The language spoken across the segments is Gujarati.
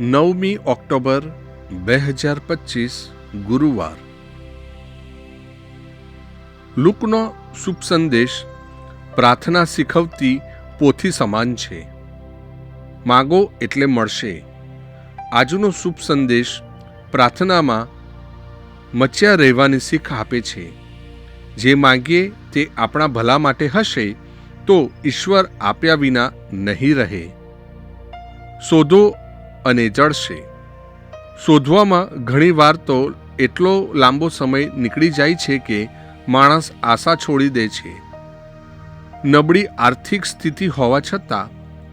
નવમી ઓક્ટોબર બે હજાર પચીસ, ગુરુવાર. લુકનો શુભ સંદેશ, પ્રાર્થના શીખવતી પોથી સમાન છે. માગો એટલે મળશે. આજનો શુભ સંદેશ પ્રાર્થનામાં મચ્યા રહેવાની શીખ આપે છે. જે માંગીએ તે આપણા ભલા માટે હશે તો ઈશ્વર આપ્યા વિના નહીં રહે. શોધો અને જળશે. શોધવામાં ઘણીવાર તો એટલો લાંબો સમય નીકળી જાય છે કે માણસ આશા છોડી દે છે. નબળી આર્થિક સ્થિતિ હોવા છતાં,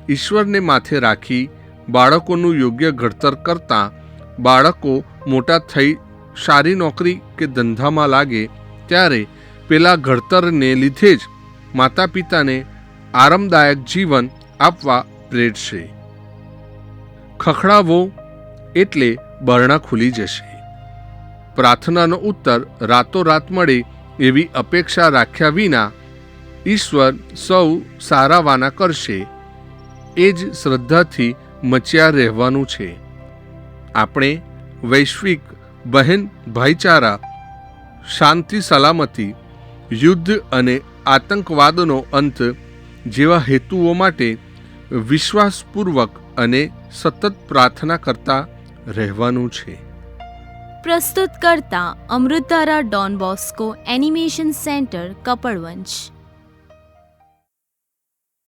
ઈશ્વરને માથે રાખી બાળકોનું યોગ્ય ઘડતર કરતાં બાળકો મોટા થઈ સારી નોકરી કે ધંધામાં લાગે, ત્યારે પેલા ઘડતરને લીધે જ માતા પિતાને આરામદાયક જીવન આપવા પ્રેરશે. ખખડાવો એટલે બરણા ખુલી જશે. પ્રાર્થનાનો ઉત્તર રાતોરાત મળે એવી અપેક્ષા રાખ્યા વિના ઈશ્વર સૌ સારાવાના કરશે. એ જ શ્રદ્ધાથી મચ્યા રહેવાનું છે. આપણે વૈશ્વિક બહેન ભાઈચારા, શાંતિ સલામતી, યુદ્ધ અને આતંકવાદનો અંત જેવા હેતુઓ માટે વિશ્વાસપૂર્વક અને સતત પ્રાર્થના કરતા રહેવાનું છે. પ્રસ્તુત કરતા અમૃતારા Don Bosco animation centre Kapadvanj